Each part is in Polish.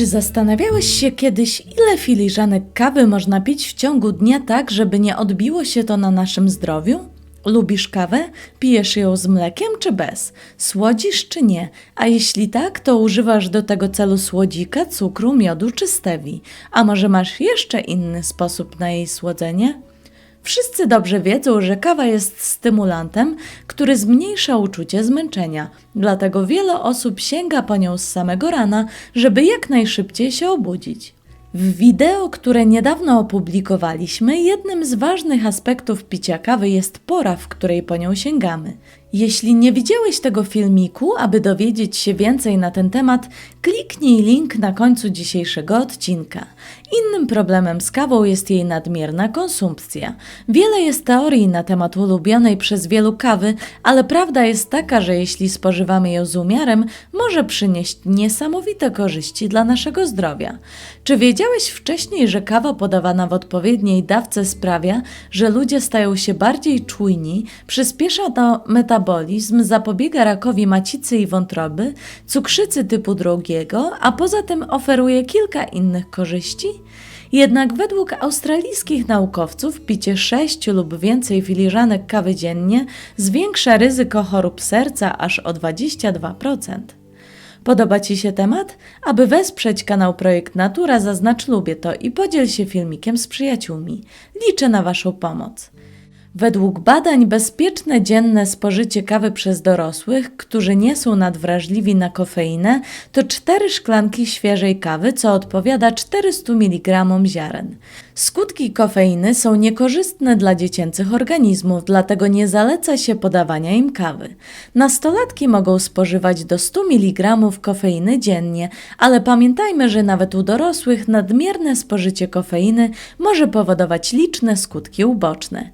Czy zastanawiałeś się kiedyś, ile filiżanek kawy można pić w ciągu dnia tak, żeby nie odbiło się to na naszym zdrowiu? Lubisz kawę? Pijesz ją z mlekiem czy bez? Słodzisz czy nie? A jeśli tak, to używasz do tego celu słodzika, cukru, miodu czy stevii? A może masz jeszcze inny sposób na jej słodzenie? Wszyscy dobrze wiedzą, że kawa jest stymulantem, który zmniejsza uczucie zmęczenia, dlatego wiele osób sięga po nią z samego rana, żeby jak najszybciej się obudzić. W wideo, które niedawno opublikowaliśmy, jednym z ważnych aspektów picia kawy jest pora, w której po nią sięgamy. Jeśli nie widziałeś tego filmiku, aby dowiedzieć się więcej na ten temat, kliknij link na końcu dzisiejszego odcinka. Innym problemem z kawą jest jej nadmierna konsumpcja. Wiele jest teorii na temat ulubionej przez wielu kawy, ale prawda jest taka, że jeśli spożywamy ją z umiarem, może przynieść niesamowite korzyści dla naszego zdrowia. Czy wiedziałeś wcześniej, że kawa podawana w odpowiedniej dawce sprawia, że ludzie stają się bardziej czujni, przyspiesza to metabolizm, zapobiega rakowi macicy i wątroby, cukrzycy typu drugiego, a poza tym oferuje kilka innych korzyści? Jednak według australijskich naukowców picie 6 lub więcej filiżanek kawy dziennie zwiększa ryzyko chorób serca aż o 22%. Podoba Ci się temat? Aby wesprzeć kanał Projekt Natura, zaznacz lubię to i podziel się filmikiem z przyjaciółmi. Liczę na Waszą pomoc. Według badań bezpieczne dzienne spożycie kawy przez dorosłych, którzy nie są nadwrażliwi na kofeinę, to 4 szklanki świeżej kawy, co odpowiada 400 mg ziaren. Skutki kofeiny są niekorzystne dla dziecięcych organizmów, dlatego nie zaleca się podawania im kawy. Nastolatki mogą spożywać do 100 mg kofeiny dziennie, ale pamiętajmy, że nawet u dorosłych nadmierne spożycie kofeiny może powodować liczne skutki uboczne.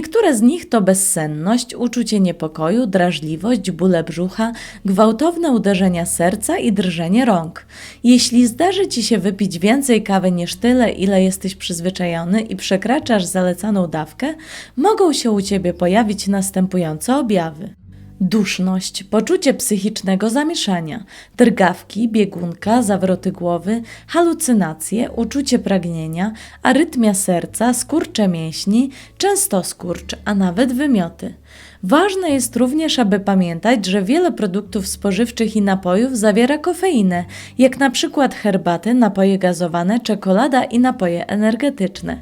Niektóre z nich to bezsenność, uczucie niepokoju, drażliwość, bóle brzucha, gwałtowne uderzenia serca i drżenie rąk. Jeśli zdarzy Ci się wypić więcej kawy niż tyle, ile jesteś przyzwyczajony i przekraczasz zalecaną dawkę, mogą się u Ciebie pojawić następujące objawy. Duszność, poczucie psychicznego zamieszania, drgawki, biegunka, zawroty głowy, halucynacje, uczucie pragnienia, arytmia serca, skurcze mięśni, często skurcz, a nawet wymioty. Ważne jest również, aby pamiętać, że wiele produktów spożywczych i napojów zawiera kofeinę, jak na przykład herbaty, napoje gazowane, czekolada i napoje energetyczne.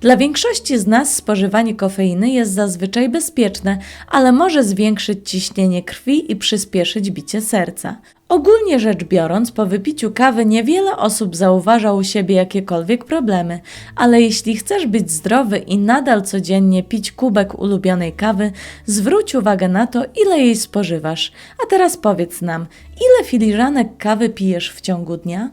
Dla większości z nas spożywanie kofeiny jest zazwyczaj bezpieczne, ale może zwiększyć ciśnienie krwi i przyspieszyć bicie serca. Ogólnie rzecz biorąc, po wypiciu kawy niewiele osób zauważa u siebie jakiekolwiek problemy, ale jeśli chcesz być zdrowy i nadal codziennie pić kubek ulubionej kawy, zwróć uwagę na to, ile jej spożywasz. A teraz powiedz nam, ile filiżanek kawy pijesz w ciągu dnia?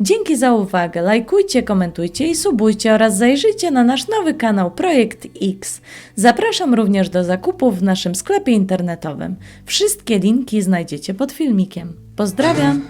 Dzięki za uwagę, lajkujcie, komentujcie i subujcie oraz zajrzyjcie na nasz nowy kanał Projekt X. Zapraszam również do zakupów w naszym sklepie internetowym. Wszystkie linki znajdziecie pod filmikiem. Pozdrawiam!